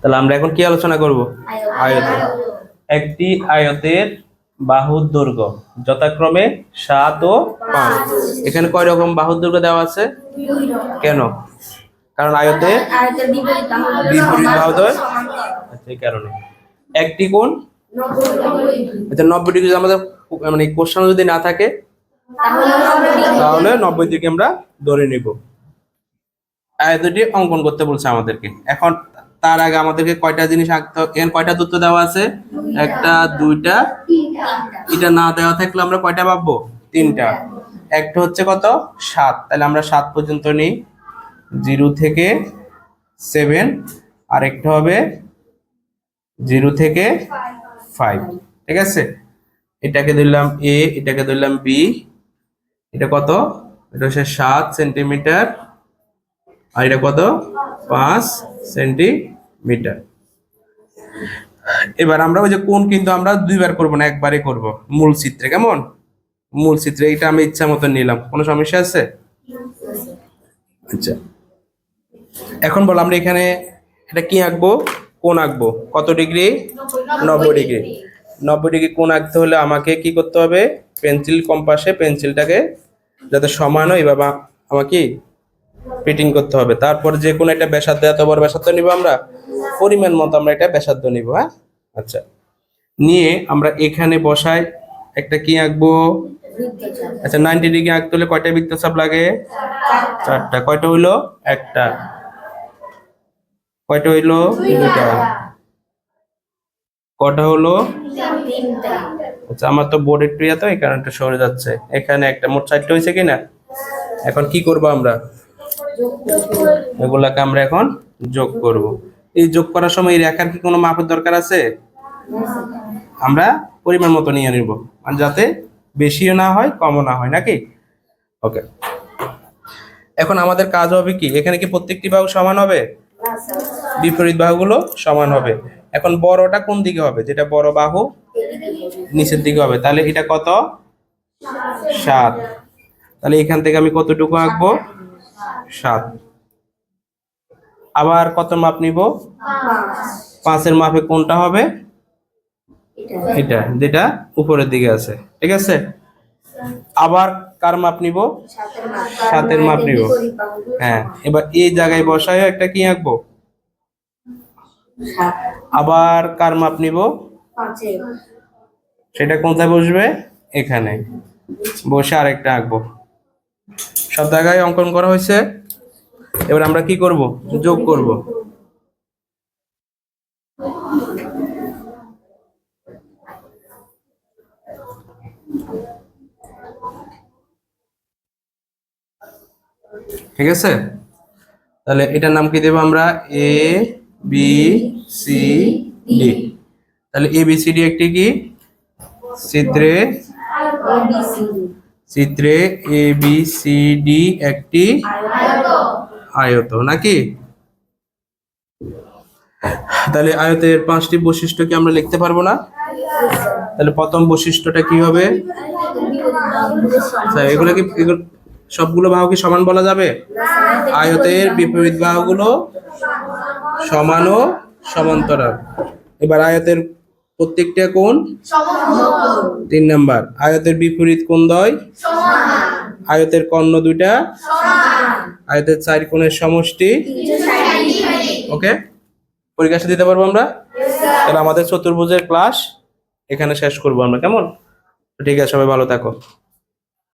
তাহলে আমরা এখন কি আলোচনা করব? আয়ত একটি আয়তের বাহুর দৈর্ঘ্য যথাক্রমে সাত ও পাঁচ। এখানে কয় রকম বাহুর দৈর্ঘ্য দেওয়া আছে? কেন? কারণ আয়তে বিপরীত আচ্ছা, এই কারণে। একটি কোণ? নব্বই ডিগ্রি। আচ্ছা নব্বই ডিগ্রি যদি আমাদের মানে কোশ্চেন যদি না থাকে তাহলে নব্বই ডিগ্রি। আমরা ধরে নিব। আয়তটি অঙ্কন করতে বলছে আমাদেরকে। এখন তার আগে আমাদেরকে কয়টা জিনিস আঁকতে এখানে কয়টা তথ্য দেওয়া আছে? একটা, দুইটা। এটা না দেওয়া থাকলে আমরা কয়টা পাবো তিনটা। একটা হচ্ছে কত? সাত। তাহলে আমরা সাত পর্যন্ত নিই। জিরো থেকে সেভেন। আর একটা হবে জিরো থেকে ফাইভ। ঠিক আছে? এটাকে ধরলাম এ, এটাকে ধরলাম বি। এটা কত? এটা হচ্ছে সাত সেন্টিমিটার। আর এটা কত? পাঁচ সেন্টিমিটার। এবার আমরা ওই যে কোন কিন্তু আমরা দুইবার করব না একবারে করব। মূল চিত্রে, কেমন? মূল চিত্রে এটা আমি ইচ্ছা মতো নিলাম। কোনো সমস্যা আছে? আচ্ছা। এখন বল, আমরা এখানে এটা কি আঁকবো? কোন আঁকবো? কত ডিগ্রি? নব্বই ডিগ্রি। নব্বই ডিগ্রি কোন আঁকতে হলে আমাকে কি করতে হবে? পেন্সিল কম্পাসে পেন্সিলটাকে যাতে সমান হয়, এভাবে আমাকে ফিটিং করতে হবে। তারপর যে কোনো একটা ব্যাসার্ধ এত বড় ব্যাসার্ধ নিব আমরা? পরিমাণ মতো আমরা এটা ব্যাসার্ধ নিব হ্যাঁ? আচ্ছা। নিয়ে আমরা এখানে বসাই একটা কি আঁকবো? আচ্ছা নাইনটি ডিগ্রি আঁকতে হলে কয়টা বৃত্তচাপ লাগে? চারটা। কয়টা হইল? একটা। কয়টা হইল? দুটা কটা হলো? আচ্ছা আমার তো বোর্ড একটু ইয়ে তো এই কারণটা সরে যাচ্ছে। এখানে একটা মোট চারটে হয়েছে কিনা? এখন কি করব আমরা? এগুলাকে আমরা এখন যোগ করব। এই যোগ করার সময় এই রেখার কি কোনো মাপের দরকার আছে? আমরা পরিমাণ মতো নিয়ে নিব মানে যাতে বেশিও না হয়, কমও না হয়, নাকি? ওকে এখন আমাদের কাজ হবে কি? এখানে কি প্রত্যেকটি বাহু সমান হবে? বিপরীত বাহুগুলো সমান হবে। এখন বড়টা কোন দিকে হবে? যেটা বড় বাহু নিচের দিকে হবে। তাহলে এটা কত? সাত। তাহলে এখান থেকে আমি কতটুকু আঁকবো? সাত। আবার কত মাপ নিব? পাঁচের মাপে কোনটা হবে? এটা। যেটা উপরের দিকে আছে। ঠিক আছে? আবার কার মাপ নিব? সাতের মাপ নিব। হ্যাঁ এবার এই জায়গায় বসায় একটা কি আঁকবো? আবার কার মাপ নিব? সেটা কোথায় বসবে? এখানে। বসে আরেকটা আঁকবো। সব জায়গায় অঙ্কন করা হয়েছে? এবার আমরা কি করব? যোগ করব। ঠিক আছে? তাহলে এটার নাম কি দেব আমরা? এ বি সি ডি তাহলে এ বি সি ডি একটি কি? চিত্রে চিত্রে এ বি সি ডি একটি আয়ত নাকি? তাহলে আয়তের পাঁচটি বৈশিষ্ট্য কি আমরা লিখতে পারব না? তাহলে প্রথম বৈশিষ্ট্যটা কি হবে? আচ্ছা, এগুলো কি সবগুলো বাহু কি সমান বলা যাবে? আয়তের বিপরীত বাহুগুলো সমান ও সমান্তরাল। এবার আয়তের প্রত্যেকটা কোণ তিন নাম্বার। আয়তের বিপরীত কোণ দয়? আয়তের কর্ণ দুইটা? আয়তের চার কোণের সমষ্টি? ওকে। পরীক্ষা দিতে পারব আমরা? তাহলে আমাদের চতুর্ভুজের ক্লাস এখানে শেষ করব আমরা কেমন? ঠিক আছে সবাই ভালো থাকো।